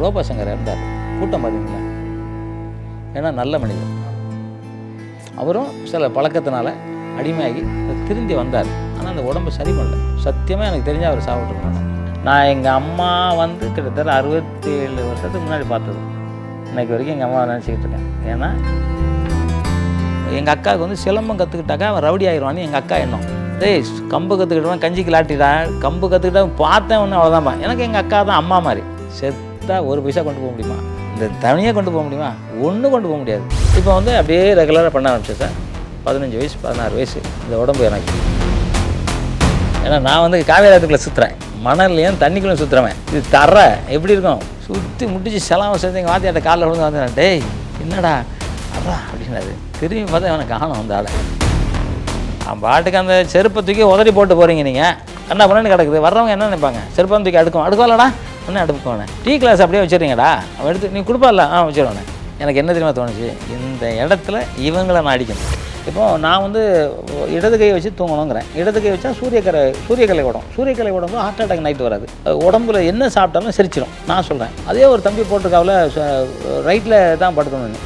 ரோபாசங்கர் இருந்தார். கூட்டம் பார்த்தீங்களா ஏன்னா நல்ல மனிதன் அவரும் சில பழக்கத்தினால அடிமையாகி திருந்தி வந்தார். ஆனால் அந்த உடம்பு சரி பண்ணல சத்தியமாக எனக்கு தெரிஞ்ச அவர் சாப்பிட்ருக்காங்க நான் எங்கள் அம்மா வந்து கிட்டத்தட்ட அறுபத்தி ஏழு வருஷத்துக்கு முன்னாடி பார்த்தது. இன்னைக்கு வரைக்கும் எங்கள் அம்மா நினச்சிக்கிட்டு இருக்கேன். ஏன்னா எங்கள் அக்காவுக்கு வந்து சிலம்பம் கற்றுக்கிட்டாக்கா அவன் ரவுடி ஆயிடுவான்னு எங்கள் அக்கா எண்ணம். டேய் கம்பு கற்றுக்கிட்டவன் கஞ்சிக்கு லாட்டிடான் கம்பு கற்றுக்கிட்டவன் பார்த்தேன் ஒன்று அவ்வளோதான்ப்பா எனக்கு எங்கள் அக்கா தான் அம்மா மாதிரி. கொடுத்தா ஒரு பைசா கொண்டு போக முடியுமா? இந்த தனியாக கொண்டு போக முடியுமா? ஒன்றும் கொண்டு போக முடியாது. இப்போ வந்து அப்படியே ரெகுலராக பண்ண ஆரம்பிச்சேன் சார். பதினஞ்சு வயசு பதினாறு வயசு. இந்த உடம்பு எனக்கு. ஏன்னா நான் வந்து காவேராத்துக்குள்ளே சுற்றுறேன் மணல்லையும் தண்ணிக்குள்ளே சுற்றுறவன் இது தர எப்படி இருக்கும்? சுற்றி முடிச்சு செலாம சேர்த்து எங்கள் வாத்தியாட்ட காலில் விழுந்து வந்தேன் டேய் என்னடா? அதான் அப்படின்னாரு. திரும்பி பார்த்தா எனக்கு காணும் அந்த ஆளை. அவன் பாட்டுக்கு அந்த செருப்பை தூக்கி உதறி போட்டு போகிறீங்க நீங்கள் என்ன பண்ணு கிடக்குது. வர்றவங்க என்ன நினைப்பாங்க? செருப்பை தூக்கி அடுக்கும். அடுக்கலடா என்ன அடுக்குவானே டீ கிளாஸ் அப்படியே வச்சுருங்கடா அவன் எடுத்து நீ கொடுப்பார்ல ஆ வச்சிருவானே எனக்கு என்ன தெரியுமா தோணுச்சு? இந்த இடத்துல இவங்களை நான் அடிக்கணும். இப்போ நான் வந்து இடது கையை வச்சு தூங்கணுங்கிறேன். இடது கை வச்சா சூரியக்கரை சூரியக்கலை உடம் சூரியக்கலை உடம்பு ஹார்ட் அட்டாக் நைட் வராது. உடம்புல என்ன சாப்பிட்டாலும் சிரிச்சிடும் நான் சொல்கிறேன் அதே ஒரு தம்பி போட்டிருக்காவில் ரைட்டில் தான் படுக்கணும்னு.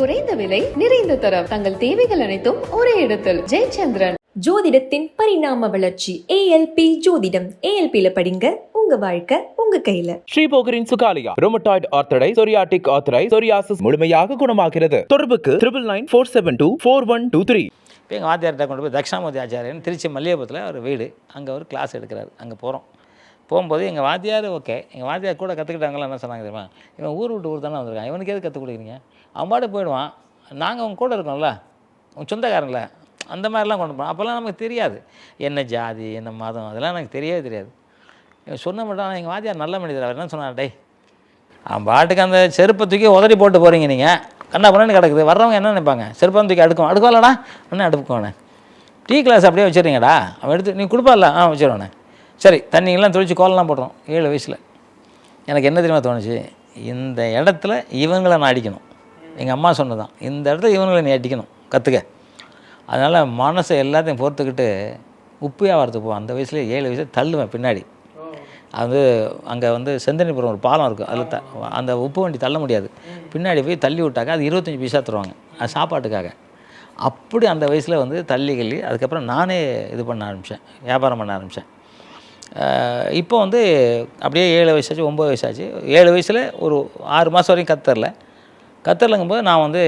குறைந்த விலை நிறைந்த தரம். தங்கள் தேவைகள் அனைத்தும் ஒரே இடத்தில். ஜெயச்சந்திரன். ஜோதிடத்தின் பரிணாம வளர்ச்சி ஏஎல்பி ஜோதிடம். ஏஎல்பியில படிங்க உங்க வாழ்க்கை உங்க கையில. ஸ்ரீபோகரின் சுகாலியா ரோமட்டாய்டு ஆர்த்தடை சொரியாட்டிக் ஆர்த்தரை சொரியாசிஸ் முழுமையாக குணமாகிறது. தொடர்புக்கு triple nine four seven two four one two three இப்போ எங்கள் வாத்தியார்கிட்ட கொண்டு போய் தட்சிணாமூர்த்தி ஆச்சாரியன் திருச்சி மல்லிகைபுரத்தில் ஒரு வீடு. அங்கே ஒரு கிளாஸ் எடுக்கிறாரு. அங்கே போகிறோம் போகும்போது எங்கள் வாத்தியார் ஓகே. எங்கள் வாத்தியார் கூட கற்றுக்கிட்டாங்களா என்ன சொன்னாங்க தெரியுமா? இவன் ஊர் விட்டு ஊர் தானே வந்திருக்கான். இவனுக்கு எது கற்றுக் கொடுக்குறீங்க? அவன் பாட்டு போயிடுவான். நாங்கள் அவங்க கூட இருக்கோம்ல. உன் சொந்தக்காரங்கள. அந்த மாதிரிலாம் கொண்டு போனோம் அப்போல்லாம் நமக்கு தெரியாது. என்ன ஜாதி என்ன மதம் அதெல்லாம் எனக்கு தெரியவே தெரியாது. சொன்ன மட்டும் எங்கள் வாத்தியார் நல்ல மனிதர் அவர் என்ன சொன்னார்? அவன் பாட்டுக்கு அந்த செருப்பை தூக்கி உதறி போட்டு போகிறீங்க நீங்கள் கண்ணா பண்ணு கிடக்குது. வர்றவங்க என்ன நினைப்பாங்க? செருப்பை தூக்கி அடுக்கும். அடுக்கலடா என்ன அடுப்புக்கோண்ணே டீ கிளாஸ் அப்படியே வச்சுருங்கடா அவன் எடுத்து நீ கொடுப்பால ஆ வச்சிருவானே சரி தண்ணியெல்லாம் தொழிச்சு கோலம்லாம் போடுறோம் ஏழு வயசில். எனக்கு என்ன தெரியுமா தோணுச்சு? இந்த இடத்துல இவங்களை நான் அடிக்கணும். எங்கள் அம்மா சொன்னதான் இந்த இடத்துல இவங்களை நீ அடிக்கணும். கற்றுக்க அதனால் மனசை எல்லாத்தையும் பொறுத்துக்கிட்டு உப்பு வியாபாரத்துக்கு போவேன். அந்த வயசுலேயே ஏழு வயசில் தள்ளுவேன் பின்னாடி. அது அங்கே வந்து செந்தனிபுரம் ஒரு பாலம் இருக்கும் அதில் த அந்த உப்பு வண்டி தள்ள முடியாது. பின்னாடி போய் தள்ளி விட்டாக்க அது இருபத்தஞ்சி பைசா தருவாங்க அது சாப்பாட்டுக்காக. அப்படி அந்த வயசில் வந்து தள்ளி கள்ளி அதுக்கப்புறம் நானே இது பண்ண ஆரம்பித்தேன் வியாபாரம் பண்ண ஆரம்பித்தேன் இப்போ வந்து அப்படியே ஏழு வயசாச்சு ஒம்பது வயசாச்சு ஏழு வயசில் ஒரு ஆறு மாதம் வரைக்கும் கத்தரில். கத்தரலங்கும்போது நான் வந்து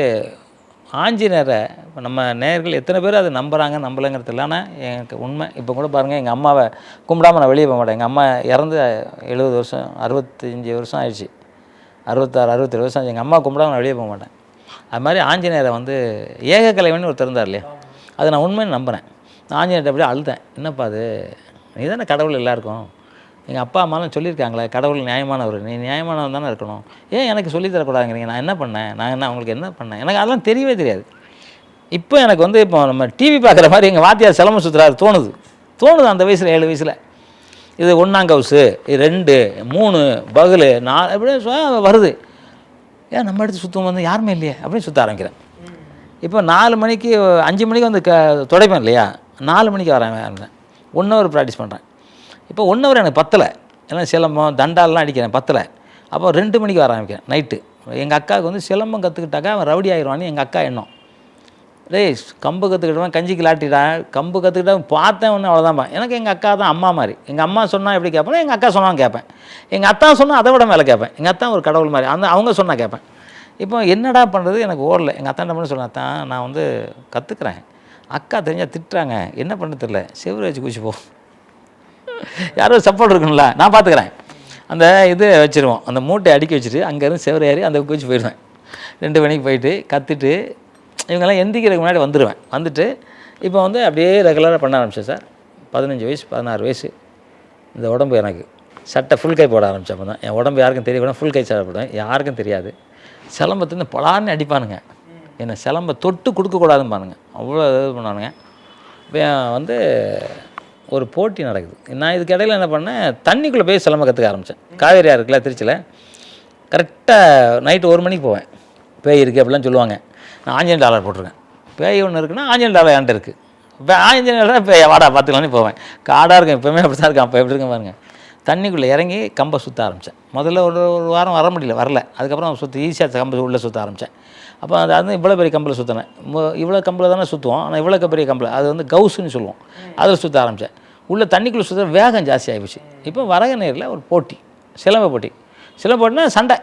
ஆஞ்சநேயரை இப்போ நம்ம நேயர்கள் எத்தனை பேர் அதை நம்புகிறாங்க நம்பலைங்கிறது இல்லை ஆனால் எனக்கு உண்மை இப்போ கூட பாருங்கள் எங்கள் அம்மாவை கும்பிடாமல் நான் வெளியே போக மாட்டேன். எங்கள் அம்மா இறந்து எழுபது வருஷம் அறுபத்தஞ்சி வருஷம் ஆயிடுச்சு. அறுபத்தாறு அறுபத்தேழு வருஷம் எங்கள் அம்மா கும்பிடாம நான் வெளியே போக மாட்டேன். அது மாதிரி ஆஞ்சநேயரை வந்து ஏக கலைவன் ஒருத்தர் இருந்தார் இல்லையா? அதை நான் உண்மைன்னு நம்புகிறேன் நான் ஆஞ்சநேயர்கிட்ட அப்படியே அழுதேன். என்னப்பா அது? நீ தானே கடவுள் எல்லாருக்கும். எங்கள் அப்பா அம்மாலாம் சொல்லியிருக்காங்களே கடவுள் நியாயமானவர் நீ நியாயமானவன் தானே இருக்கணும். ஏன் எனக்கு சொல்லித் தரக்கூடாதுங்கிறீங்க? நான் என்ன பண்ணேன்? நான் என்ன அவங்களுக்கு என்ன பண்ணேன்? எனக்கு அதெல்லாம் தெரியவே தெரியாது. இப்போ எனக்கு வந்து இப்போ நம்ம டிவி பார்க்குற மாதிரி எங்கள் வாத்தியார் சிலம்பு சுற்றுறாரு தோணுது. தோணுது அந்த வயசில் ஏழு வயசில். இது ஒன்றாங்கவுஸு இது ரெண்டு மூணு பகலு நாலு அப்படியே வருது. ஏன் நம்ம எடுத்து சுத்தம் வந்து யாருமே இல்லையே? அப்படின்னு சுற்ற ஆரம்பிக்கிறேன். இப்போ நாலு மணிக்கு அஞ்சு மணிக்கு வந்து க துடைப்பேன் இல்லையா? நாலு மணிக்கு வர ஆரம்பிச்சேன் ஒன் ஹவர் ப்ராக்டிஸ் பண்ணுறேன் இப்போ ஒன் ஹவர் எனக்கு பத்தலை. ஏன்னா சிலம்பம் தண்டாலெலாம் அடிக்கிறேன் பத்தலை. அப்போ ரெண்டு மணிக்கு வர ஆரம்பிக்கிறேன் நைட்டு எங்கள் அக்காவுக்கு வந்து சிலம்பம் கற்றுக்கிட்டாக்கா அவன் ரவுடி ஆயிடுவான்னு எங்கள் அக்கா எண்ணம். டேய் கம்பு கற்றுக்கிட்டவன் கஞ்சிக்கு லாட்டிடான் கம்பு கற்றுக்கிட்டவன் பார்த்தேன் ஒன்று அவ்வளோதான்ப்பா எனக்கு எங்கள் அக்கா தான் அம்மா மாதிரி. எங்கள் அம்மா சொன்னால் எப்படி கேட்பேன் எங்கள் அக்கா சொன்னாலும் கேட்பேன். எங்கள் அத்தா சொன்னால் அதை விட மேலே கேட்பேன். எங்கள் அத்தா ஒரு கடவுள் மாதிரி. அந்த அவங்க சொன்னால் கேட்பேன். இப்போ என்னடா பண்ணுறது எனக்கு ஓடல. எங்கள் அத்தா என்ன பண்ண சொன்னா தான் நான் வந்து கற்றுக்குறேன் அக்கா தெரிஞ்சால் திட்டுறாங்க. என்ன பண்ண தெரில செவ்வறு வச்சு குச்சி போ. யாரோ சப்போர்ட் இருக்கும்ல நான் பார்த்துக்கிறேன் அந்த இது வச்சுருவோம். அந்த மூட்டை அடுக்கி வச்சுட்டு அங்கேருந்து செவரு ஏறி அந்த குச்சி போயிடுவேன். ரெண்டு மணிக்கு போயிட்டு கற்றுட்டு இவங்கெல்லாம் எந்திக்கிறதுக்கு முன்னாடி வந்துடுவேன் வந்துட்டு இப்போ வந்து அப்படியே ரெகுலராக பண்ண ஆரம்பித்தேன் சார். பதினஞ்சு வயசு பதினாறு வயசு. இந்த உடம்பு எனக்கு சட்டை ஃபுல் கை போட ஆரம்பித்தப்போ தான் என் உடம்பு யாருக்கும் தெரியக்கூடாது ஃபுல் கை சட்டை போடுவேன். யாருக்கும் தெரியாது. சிலம்பத்துலேருந்து பலான்னு அடிப்பானுங்க. என்னை சிலம்ப தொட்டு கொடுக்கக்கூடாதுன்னு பாருங்க அவ்வளோ இது பண்ணானுங்க இப்போ வந்து ஒரு போட்டி நடக்குது. நான் இதுக்கு இடையில என்ன பண்ணேன் தண்ணிக்குள்ளே போய் சிலம்ப கற்றுக்க ஆரம்பித்தேன் காவேரியா இருக்குல்ல திருச்சியில். கரெக்டாக நைட்டு ஒரு மணிக்கு போவேன். பேய் இருக்குது அப்படிலாம் சொல்லுவாங்க. நான் ஆஞ்சநேய டாலர் போட்டிருக்கேன். பேய் ஒன்று இருக்குன்னா ஆஞ்சநேய டாலர் என்கிட்ட இருக்குது இப்போ ஆஞ்சநேய டாலர் பேய் வாடா பார்த்துக்கலான்னு போவேன். காடாக இருக்கும் எப்போவுமே அப்படி தான் இருக்கும். அப்போ எப்படி இருக்கும் பாருங்கள் தண்ணிக்குள்ளே இறங்கி கம்பை சுற்ற ஆரம்பித்தேன். முதல்ல ஒரு ஒரு வாரம் வர முடியல வரல. அதுக்கப்புறம் சுற்றி ஈஸியாக கம்பை உள்ளே சுற்ற ஆரம்பித்தேன். அப்போ அது வந்து இவ்வளோ பெரிய கம்பில் சுற்றினேன். இவ்வளோ கம்பில் தானே சுற்றுவோம் ஆனால் இவ்வளோ பெரிய கம்பில். அது வந்து கவுஸுன்னு சொல்லுவோம். அதில் சுற்ற ஆரம்பித்தேன். உள்ளே தண்ணிக்குள்ளே சுற்ற வேகம் ஜாஸ்தி ஆகிப்போச்சு. இப்போ வரக நேரில் ஒரு போட்டி சிலம்ப போட்டி. சிலம்பு போட்டினா சண்டை.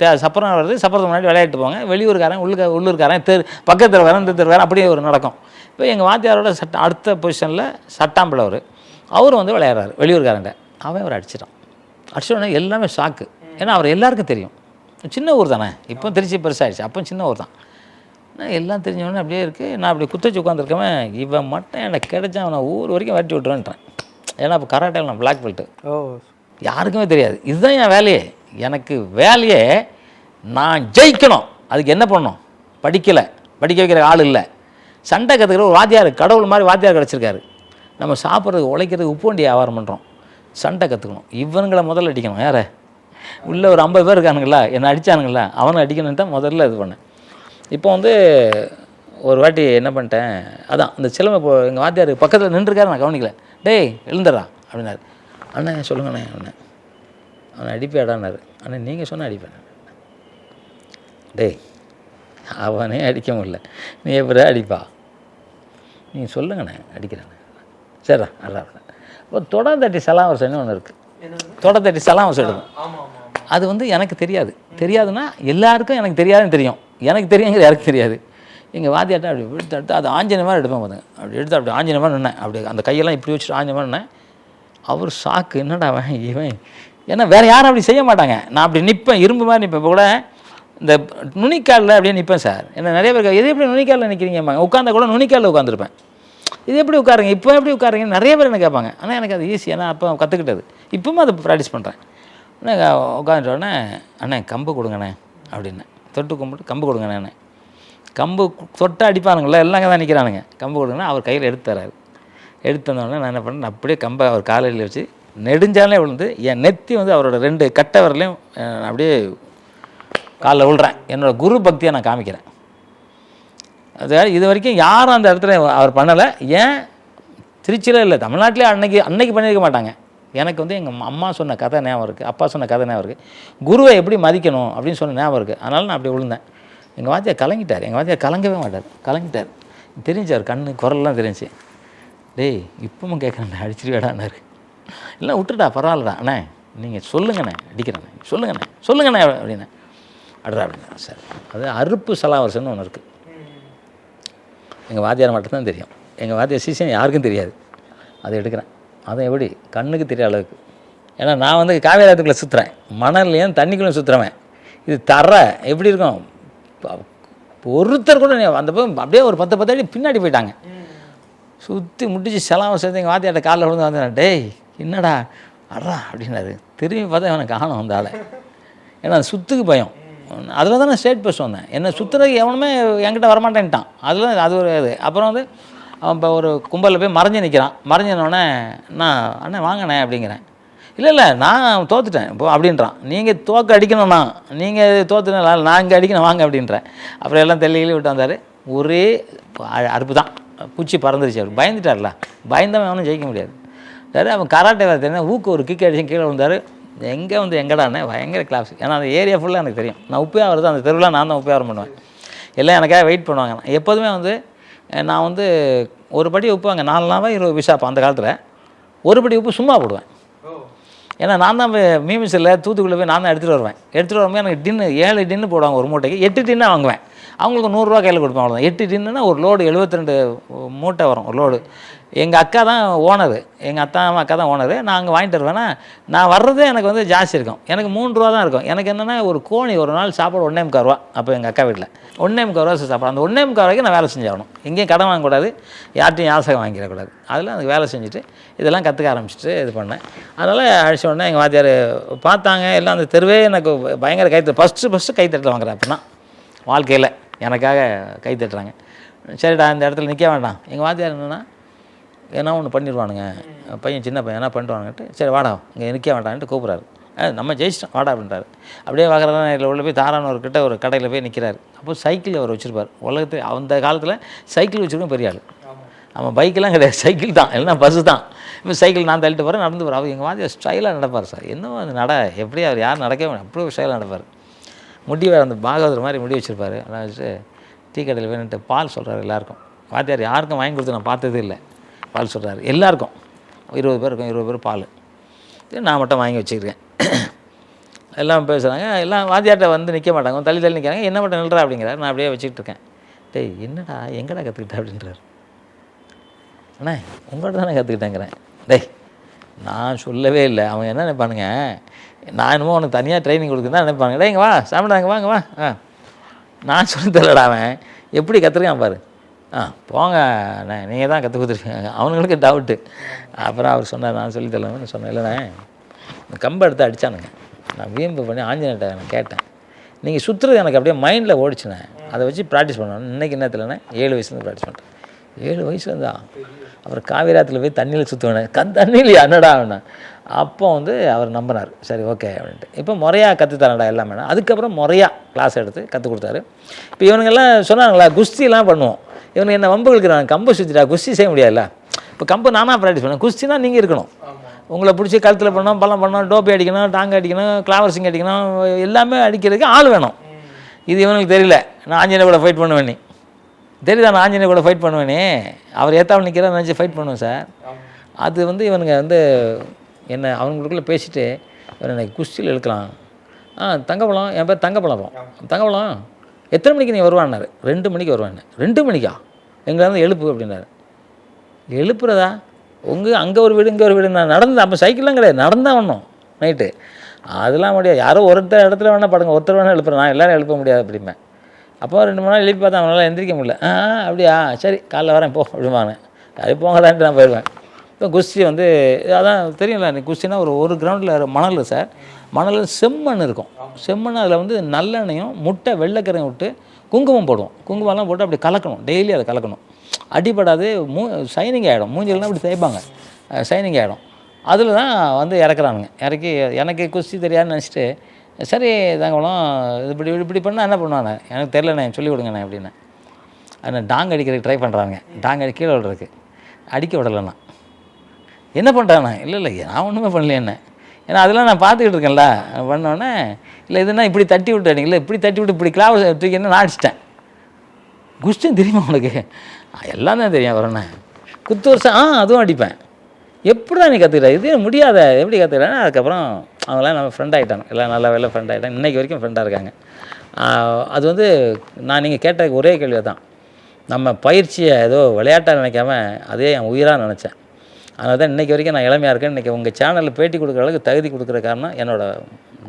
தே சப்பரம் வருது சப்பரத்துக்கு முன்னாடி விளையாட்டு போவாங்க. வெளியூருக்காரன் உள்ள உள்ளூர்காரன் தெரு பக்கத்தில் வரேன் இந்த தெரு வரேன் அப்படியே ஒரு நடக்கும். இப்போ எங்கள் வாத்தியாரோட சட்ட அடுத்த பொசிஷனில் சட்டாம்பிள்ளவர் அவர் அவர் வந்து விளையாடுறாரு வெளியூர்காரங்க அவன் அவர் அடிச்சிட்டான். அடிச்ச உடனே எல்லாமே ஷாக்கு ஏன்னா அவர் எல்லாருக்கும் தெரியும். சின்ன ஊர் தானே? இப்போ திருச்சி பெருசாகிடுச்சு அப்போ சின்ன ஊர் தான். நான் எல்லாம் தெரிஞ்சவொடனே அப்படியே இருக்குது நான் அப்படி குத்தச்சு உட்காந்துருக்கவன் இவன் மட்டும் எனக்கு கிடைச்சா அவனை ஊர் வரைக்கும் வெட்டி விட்டுருவேன்ட்டான். ஏன்னா இப்போ கராட்டேல நான் பிளாக் பெல்ட்டு ஓ. யாருக்குமே தெரியாது. இதுதான் என் வேலையே. எனக்கு வேலையே நான் ஜெயிக்கணும். அதுக்கு என்ன பண்ணணும்? படிக்கலை. படிக்க வைக்கிற ஆள் இல்லை. சண்டை கற்றுக்கிற ஒரு வாத்தியார் கடவுள் மாதிரி வாத்தியார் கிடச்சிருக்காரு. நம்ம சாப்பிட்றதுக்கு உழைக்கிறதுக்கு உப்பு வண்டி வியாபாரம் பண்ணுறோம் சண்டை கற்றுக்கணும் இவனுங்களை முதல்ல அடிக்கணும். யாரை? உள்ளே ஒரு ஐம்பது பேர் இருக்கானுங்களா? என்னை அடித்தானுங்களா அவனை அடிக்கணுன்ட்டு தான் முதல்ல இது பண்ணேன். இப்போ வந்து ஒரு வாட்டி என்ன பண்ணிட்டேன்? அதான் இந்த சிலம்பு இப்போ எங்கள் வாத்தியார் பக்கத்தில் நின்றுருக்காரு நான் கவனிக்கல. டேய் எழுந்துடுறா அப்படின்னாரு. அண்ணே சொல்லுங்கண்ணே அண்ணே அவனை அடிப்பேடான்னாரு அண்ணே நீங்கள் சொன்னால் அடிப்பேன். டேய் அவனே அடிக்க முடியல. நீ எப்படி அடிப்பா? நீ சொல்லுங்கண்ணே அடிக்கிறேண்ணே. சரிடா இப்போ தொடர்ந்தட்டி சலாவரசன்னு ஒன்று இருக்குது தொடர்ந்தட்டி சலாவரசம் எடுக்கும் அது வந்து எனக்கு தெரியாது. தெரியாதுன்னா எல்லாருக்கும் எனக்கு தெரியாதுன்னு தெரியும். எனக்கு தெரியுங்கிற யாருக்கு தெரியாது. எங்கள் வாத்தியாட்ட அப்படி எடுத்து எடுத்து அது ஆஞ்சன மாதிரி எடுப்பேன் பாருங்க. அப்படி எடுத்து அப்படி ஆஞ்சன மாதிரி நின்னேன். அப்படி அந்த கையெல்லாம் இப்படி வச்சுட்டு ஆஞ்சன மாதிரி நின்னேன். அவர் ஷாக்கு என்னடா அவன் இவன்? ஏன்னா வேறு யாரும் அப்படி செய்ய மாட்டாங்க. நான் அப்படி நிற்பேன் இரும்பு மாதிரி நிற்பேன் கூட இந்த நுனிக்காலில் அப்படியே நிற்பேன் சார். என்ன நிறைய பேர் எது எப்படி நுனிக்காலில் நிற்கிறீங்க உட்காந்தா கூட நுனிக்காலில் உட்காந்துருப்பேன் இது எப்படி உட்காருங்க? இப்போ எப்படி உட்காருங்க? நிறைய பேர் என்ன கேட்பாங்க. ஆனால் எனக்கு அது ஈஸி ஏன்னா அப்போ கற்றுக்கிட்டது இப்பவும் அதை ப்ராக்டிஸ் பண்ணுறேன் உட்காந்துட்ட உடனே அண்ணே கம்பு கொடுங்கண்ணே அப்படின்னேன் தொட்டு கும்பிட்டு கம்பு கொடுங்கண்ணே கம்பு தொட்டு அடிப்பானுங்கள எல்லாம் தான் நிற்கிறானுங்க கம்பு கொடுங்கன்னா அவர் கையில் எடுத்து தராரு எடுத்து தந்தோடனே நான் என்ன பண்ணேன்? அப்படியே கம்பை அவர் காலையில் வச்சு நெடுஞ்சாலே விழுந்து என் நெத்தி வந்து அவரோட ரெண்டு கட்டை அப்படியே காலைல விழுறேன். என்னோடய குரு பக்தியை நான் காமிக்கிறேன். இது வரைக்கும் யாரும் அந்த இடத்துல அவர் பண்ணலை. ஏன்? திருச்சியில் இல்லை. தமிழ்நாட்டிலே அன்னைக்கு அன்னைக்கு பண்ணியிருக்க மாட்டாங்க. எனக்கு வந்து எங்கள் அம்மா சொன்ன கதை ஞாபகம் இருக்குது அப்பா சொன்ன கதை ஞாபகம் இருக்குது குருவை எப்படி மதிக்கணும் அப்படின்னு சொன்ன ஞாபகம் இருக்குது அதனால் நான் அப்படி விழுந்தேன் எங்கள் வாத்தியார் கலங்கிட்டார். எங்கள் வாத்தியார் கலங்கவே மாட்டார். கலங்கிட்டார். தெரிஞ்சார் கண்ணு குரல்லாம் தெரிஞ்சு. டேய் இப்பவும் கேட்குறேன் அடிச்சிருவேடான்னாரு இல்லை விட்டுடா பரவாயில்லடா. அண்ணே நீங்கள் சொல்லுங்கண்ணே. அடிக்கிறேண்ணே சொல்லுங்கண்ணே. சொல்லுங்கண்ணே அப்படின்னே அடுறா அப்படின்னா சார். அது அறுப்பு சலாவரசன்னு ஒன்று இருக்குது எங்கள் வாத்தியார் மட்டும்தான் தெரியும். எங்கள் வாத்தியார் சீசன் யாருக்கும் தெரியாது. அதை எடுக்கிறேன். அதை எப்படி? கண்ணுக்கு தெரிய அளவுக்கு. ஏன்னா நான் வந்து காவேராத்துக்குள்ளே சுற்றுறேன் மணல்லையும் தண்ணிக்குள்ளே சுற்றுறவன் இது தர எப்படி இருக்கும்? ஒருத்தர் கூட நீ- அந்த அப்படியே ஒரு பத்து பத்து அடி பின்னாடி போயிட்டாங்க. சுற்றி முடிச்சு செலாம சேர்த்து எங்கள் வாத்தியார்ட்ட காலில் விழுந்து வந்தேன் டேய் என்னடா? அட்ரா அப்படின்னாரு. திரும்பி பார்த்தா அவனை காணும் அந்த ஆளை. ஏன்னா சுத்துக்கு பயம். அதில் தான் நான் ஸ்டேட் பஸ் வந்தேன். என்னை சுற்றுறதுக்கு எவனுமே என்கிட்ட வரமாட்டேன்ட்டான். அதில் அது ஒரு இது. அப்புறம் வந்து அவன் இப்போ ஒரு கும்பலில் போய் மறைஞ்சு நிற்கிறான் மறைஞ்சினோடனே நான் அண்ணே வாங்கண்ணே அப்படிங்கிறேன். இல்லை இல்லை நான் தோத்துட்டேன். இப்போ அப்படின்றான். நீங்கள் தோக்க அடிக்கணும்ண்ணா. நீங்கள் தோத்துனா நான் இங்கே அடிக்கணும் வாங்க அப்படின்றேன். அப்புறம் எல்லாம் தெல்லிகளி விட்டு வந்தார். ஒரே அறுப்பு தான் பூச்சி பறந்துருச்சு. அவர் பயந்துட்டார்ல. பயந்தவன் அவனும் ஜெயிக்க முடியாது. சரி அவன் கராட்டை வேறு தெரியும் ஊக்கு ஒரு கிக் அடிச்சு கீழே விழுந்தார். எங்கே வந்து எங்கடாண்ணே பயங்கர கிளாஸ் ஏன்னா அந்த ஏரியா ஃபுல்லாக எனக்கு தெரியும். நான் உப்பே ஆகிறது அந்த தெருவில் நான் தான் உப்பையாவரம் பண்ணுவேன். எல்லாம் எனக்காக வெயிட் பண்ணுவாங்க. நான் எப்போதுமே வந்து நான் வந்து ஒரு படி உப்பு நாலு நாளாக இருபது பிஷாப் அந்த காலத்தில் ஒரு படி உப்பு சும்மா போடுவேன். ஏன்னா நான் தான் மீமிஸில் தூத்துக்குள்ளே போய் நான் தான் எடுத்துகிட்டு வருவேன். எடுத்துகிட்டு வரும்போது எனக்கு டின்னு ஏழு டின்னு போடுவாங்க ஒரு மூட்டைக்கு. எட்டு டின்னு வாங்குவேன். அவங்களுக்கு நூறுரூவா கையில் கொடுப்பேன் அவ்வளோதான் எட்டு டின்னுனா ஒரு லோடு 72 மூட்டை வரும் ஒரு லோடு எங்கள் அக்கா தான் ஓனரு. எங்கள் அத்தா அக்கா தான் ஓனரு. நான் அங்கே வாங்கிட்டு வருவேன்னா நான் வர்றதே எனக்கு வந்து ஜாஸ்தி இருக்கும். எனக்கு மூணு ரூபா தான் இருக்கும். எனக்கு என்னென்னா ஒரு கோணி ஒரு நாள் சாப்பாடு ஒன்றே முக்கால் ரூபா. அப்போ எங்கள் அக்கா வீட்டில் ஒன்றே முக்கால் ரூபா சாப்பாடு. அந்த ஒன்றே முக்கால் வரைக்கும் நான் வேலை செஞ்சாகணும். எங்கேயும் கடன் வாங்கக்கூடாது. யார்ட்டையும் யாசகம் வாங்கிடக்கூடாது. அதில் அதுக்கு வேலை செஞ்சுட்டு இதெல்லாம் கற்றுக்க ஆரம்பிச்சிட்டு இது பண்ணேன். அதனால் அழிச்ச உடனே எங்கள் வாத்தியார் பார்த்தாங்க. எல்லாம் அந்த தெருவே எனக்கு பயங்கர கைத்து ஃபஸ்ட்டு ஃபஸ்ட்டு கைத்தட்டில் வாங்குறேன் அப்படின்னா வாழ்க்கையில் எனக்காக கை தட்டுறாங்க சரிடா இந்த இடத்துல நிற்க வேண்டாம். எங்கள் வாத்தியார் என்னென்னா ஏன்னா ஒன்று பண்ணிடுவானுங்க பையன் சின்ன பையன் என்ன பண்ணிடுவானுங்கட்டு சரி வாடா இங்கே நிற்க வேண்டாம்ட்டு கூப்பிட்றாரு. நம்ம ஜெயிச்சிட்டோம் வாடா அப்படின்றாரு. அப்படியே வாங்குறதான் உள்ள போய் தாரானவர்கிட்ட ஒரு கடையில் போய் நிற்கிறாரு அப்போ சைக்கிள் அவர் வச்சுருப்பார். உலகத்தில் அந்த காலத்தில் சைக்கிள் வச்சுருக்கோம் பெரிய ஆள். நம்ம பைக்கெல்லாம் கிடையாது. சைக்கிள் தான். இல்லைன்னா பஸ்ஸு தான். இப்போ சைக்கிள் நான் தள்ளிட்டு போகிறேன் நடந்து போகிறேன் அவர் எங்கள் வாத்தியார் ஸ்டைலாக நடப்பார் சார். என்னவோ அது நட எப்படி அவர் யார் நடக்கவே மாட்டார். அப்படியே ஒரு ஸ்டைலாக நடப்பார். முடி வேறு அந்த பாகவதர் மாதிரி முடி வச்சுருப்பாரு. அதான் டீ கடையில் வேணுன்ட்டு பால் சொல்கிறார் எல்லாருக்கும். வாத்தியார் யாருக்கும் வாங்கி கொடுத்து நான் பார்த்ததே இல்லை. பால் சொல்கிறாரு எல்லாருக்கும். இருபது பேர் இருக்கும் இருபது பேர் பால். நான் மட்டும் வாங்கி வச்சுக்கிறேன். எல்லாம் பேசுகிறாங்க எல்லாம் வாத்தியார்ட்ட வந்து நிற்க மாட்டாங்க. தள்ளி தள்ளி நிற்கிறாங்க என்ன மட்டும் நில்றா? அப்படிங்கிறார். நான் அப்படியே வச்சுக்கிட்டு இருக்கேன். டேய் என்னடா? எங்கடா கற்றுக்கிட்ட அப்படின்றார். அண்ணா உங்கள்கிட்ட தானே கற்றுக்கிட்டேங்கிறேன் டேய் நான் சொல்லவே இல்லை. அவங்க என்ன நினைப்பானுங்க? நான் என்னமோ உனக்கு தனியாக ட்ரைனிங் கொடுக்குன்னு தான் நினைப்பாங்க டேய் இங்கே வா. சாப்பிடாங்க வாங்க வா ஆ. நான் சொல்லி தரலடா அவன். எப்படி கற்றுருக்கான் பாரு. ஆ போங்க. அண்ணே நீங்கள் தான் கற்றுக் கொடுத்துருக்கீங்க அவனுங்களுக்கு டவுட்டு அப்புறம் அவர் சொன்னார் நான் சொல்லி தரலன்னு சொன்னேன். இல்லைண்ணே இந்த கம்பை எடுத்து அடித்தானுங்க நான் வீம்பு பண்ணி ஆஞ்சநேட்டை நான் கேட்டேன். நீங்கள் சுற்றுறது எனக்கு அப்படியே மைண்டில் ஓடிச்சுனேன் அதை வச்சு ப்ராக்டிஸ் பண்ணணும். இன்றைக்கி என்ன தெரியலண்ணே ஏழு வயசுலேருந்து ப்ராக்டிஸ் பண்ணுறேன் ஏழு வயசுலேருந்தா? அப்புறம் காவிராத்தில் போய் தண்ணியில் சுற்றுவேன் கண் தண்ணியில் என்னடா அவனை? அப்போ வந்து அவர் நம்பினார். சரி ஓகே அப்படின்ட்டு. இப்போ முறையாக கற்றுத்தரேன்டா எல்லாமே அதுக்கப்புறம் முறையாக கிளாஸ் எடுத்து கற்றுக் கொடுத்தாரு. இப்போ இவனுங்கெல்லாம் சொன்னாங்களா குஸ்திலாம் பண்ணுவோம். இவனுக்கு என்ன வம்பு இழுக்கிறாங்க கம்பு சுற்றிட்டா குஸ்தி செய்ய முடியாதுல்ல? இப்போ கம்பு நானாக ப்ராக்டிஸ் பண்ணேன். குஸ்தினா நீங்கள் இருக்கணும். உங்களை பிடிச்சி கழுத்தில் பண்ணணும் பள்ளம் பண்ணணும் டோப்பி அடிக்கணும் டாங்க அடிக்கணும் கிளாவர் சிங் அடிக்கணும் எல்லாமே அடிக்கிறதுக்கு ஆள் வேணும். இது இவனுக்கு தெரியல. நான் ஆஞ்சநேய கூட ஃபைட் பண்ணுவேன் தெரியுதா நான் ஆஞ்சநேய கூட ஃபைட் பண்ணுவேனே? அவர் ஏத்தாவில் நிற்கிறா நினச்சி ஃபைட் பண்ணுவேன் சார் அது வந்து இவனுங்க வந்து என்ன அவங்களுக்குள்ளே பேசிட்டு இவன் எனக்கு குஸ்தியில் இழுக்கலாம் ஆ தங்கப்பழம் என் பேர் தங்கப்பழம் தங்கப்பழம்? எத்தனை மணிக்கு நீ வருவான்னாரு? ரெண்டு மணிக்கு வருவான்னு ரெண்டு மணிக்கா? எங்களை வந்து எழுப்பு அப்படின்னாரு. எழுப்புறதா? உங்கள் அங்கே ஒரு வீடு இங்கே ஒரு வீடு நான் நடந்து அப்போ சைக்கிள்லாம் கிடையாது. நடந்தான் வரணும் நைட்டு. அதெல்லாம் முடியாது. யாரோ ஒருத்தர் இடத்துல வேணால் படுங்க. ஒருத்தர் வேணால் எழுப்புறேன். நான் எல்லாரும் எழுப்ப முடியாது அப்படிம்பேன். அப்போ ரெண்டு மூணு நாள் எழுப்பி பார்த்தா அவனால் எந்திரிக்க முடியல. ஆ அப்படியா? சரி காலைல வரேன் போ அப்படிம்பாங்க. அது போங்கடான்ட்டு நான் போயிடுவேன். இப்போ குஸ்தி வந்து அதான் தெரியும்ல நீ குஸ்தினா ஒரு ஒரு கிரவுண்டில் மணல் சார். மணலில் செம்மண் இருக்கும். செம்மண் அதில் வந்து நல்லெண்ணையும் முட்டை வெள்ளைக்கரையும் விட்டு குங்குமம் போடுவோம். குங்குமம்லாம் போட்டு அப்படி கலக்கணும். டெய்லி அதை கலக்கணும். அடிப்படாது மூ சைனிங் ஆகிடும் மூஞ்சிலாம் இப்படி தேய்ப்பாங்க. சைனிங் ஆகிடும் அதில் தான் வந்து இறக்குறானுங்க. இறக்கி எனக்கு குஸ்தி தெரியாதுன்னு நினச்சிட்டு சரி தங்கலாம் இது இப்படி இப்படி பண்ணால் என்ன பண்ணுவாங்க? எனக்கு தெரிலண்ணே சொல்லி கொடுங்கண்ணே அப்படின்னு அது டாங் அடிக்கிறதுக்கு ட்ரை பண்ணுறாங்க டாங் அடி கீழே விடுறதுக்கு அடிக்க விடலைண்ணா. என்ன பண்ணுறாண்ணா இல்லை இல்லை நான் ஒன்றுமே பண்ணலையேண்ணே என்ன? ஏன்னா அதெல்லாம் நான் பார்த்துக்கிட்டு இருக்கேன்ல. பண்ணோன்னே இல்லை இதுனா இப்படி தட்டி விட்டு அடிக்கல இப்படி தட்டி விட்டு இப்படி கிளாவ் தூக்கி என்ன நான் அடிச்சிட்டேன்? குஸ்டின் தெரியுமா உனக்கு? எல்லாம் தான் தெரியும் வரண்ணே குத்து வருஷம் ஆ அதுவும் அடிப்பேன். எப்படி தான் நீ கற்றுக்கிட்ட இது முடியாத? எப்படி கற்றுக்கிட்டேன்னா அதுக்கப்புறம் அவங்களாம் நம்ம ஃப்ரெண்ட் ஆகிட்டாங்க எல்லாம் நல்ல வேலை ஃப்ரெண்ட் ஆகிட்டாங்க இன்றைக்கி வரைக்கும் ஃப்ரெண்டாக இருக்காங்க. அது வந்து நான் நீங்கள் கேட்ட ஒரே கேள்வி தான் நம்ம பயிற்சியை ஏதோ விளையாட்டாக நினைக்காம அதே என் உயிராக நினச்சேன். அதனால தான் இன்றைக்கி வரைக்கும் நான் இளமையாக இருக்கேன். இன்றைக்கி உங்கள் சேனலில் பேட்டி கொடுக்குற அளவுக்கு தகுதி கொடுக்குற காரணம் என்னோடய